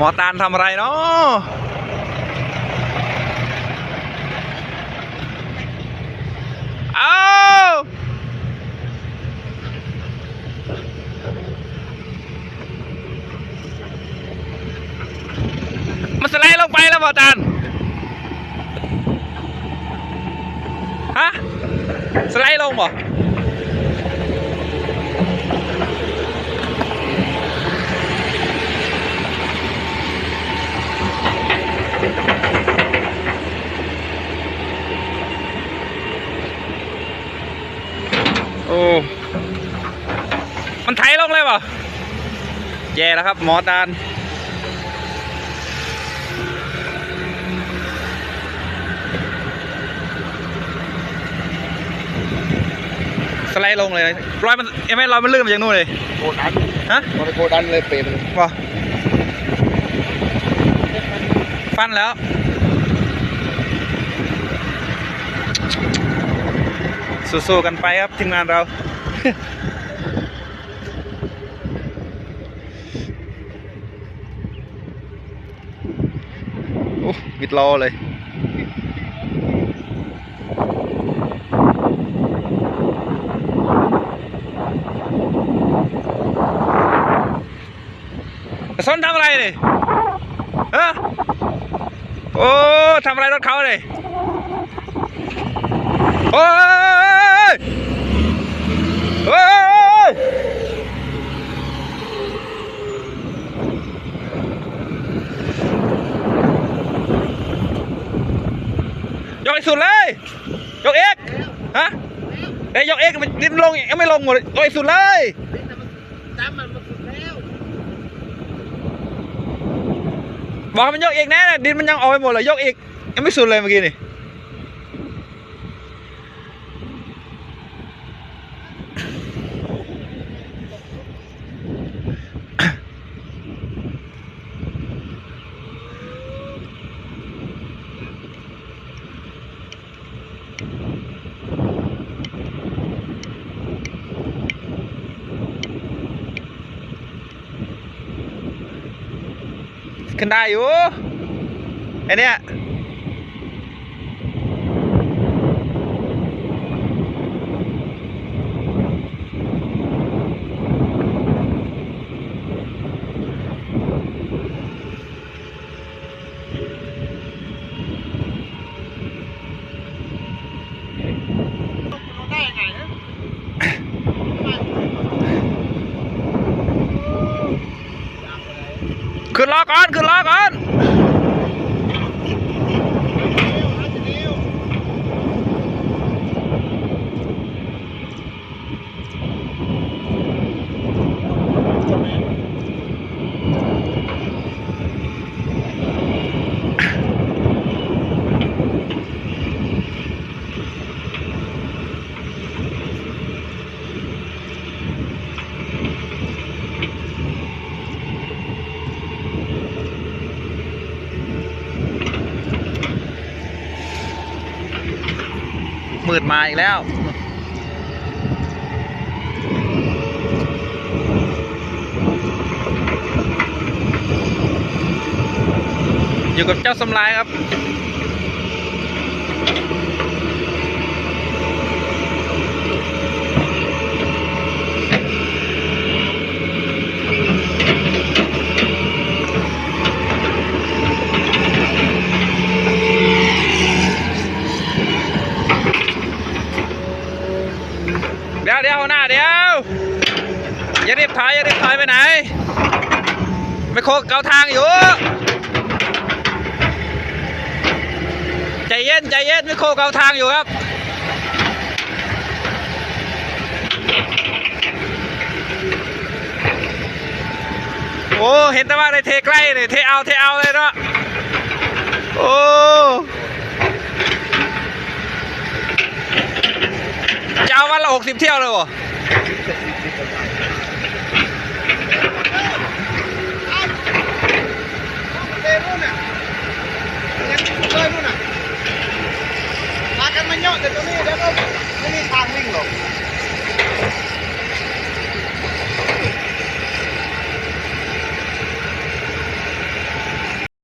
หมอตาลทำอะไรเนาะเอามันสไลด์ลงไปแล้วหมอตาลฮะสไลด์ลงบ่ โอ้ มันไถลงเลยเปล่ะแย่แล้วครับ หมอตาลสไลด์ลงเลยรอยมันเอ้ยไม่รอยมันลื่นมาจากนู่นเลยโกดันฮะมันโกดันเลยเปรย์มันว้าฟันแล้ว สู้ๆกันไปครับทีมงานเราโอ้มิดรอเลยส้นทำอะไรเลยเออโอ้ทำอะไรรถเขาเลยโอ้ ยโอ้ยยกให้สุดเลยยกเอกฮะเอ้ยยกเอกมันดิ้นลงยังไม่ลงหมดเลยยกให้สุดเลย น้ำมันมันสุดแล้ว บอกให้มันยกเอกแน่นะดินมันยังออกไปหมดเลยยกเอกยังไม่สุดเลยเมื่อกี้นี่ ขึ้นได้อยู่ไอเนี้ย ขึ้นล้อก่อนขึ้นล้อก่อน มืดมาอีกแล้ว อยู่กับเจ้าสำลายครับ เดี๋ยวหน้าเดี๋ยวอย่ารีบถอยอย่ารีบถอยไปไหน ไม่โคกเกาทางอยู่ใจเย็นใจเย็นไม่โคกเกาทางอยู่ครับโอ้เห็นแต่ว่าได้เทใกล้เลยเทเอาเทเอาเลยเนาะโอ้จะเอาวันละ หกสิบเที่ยวเลยวะ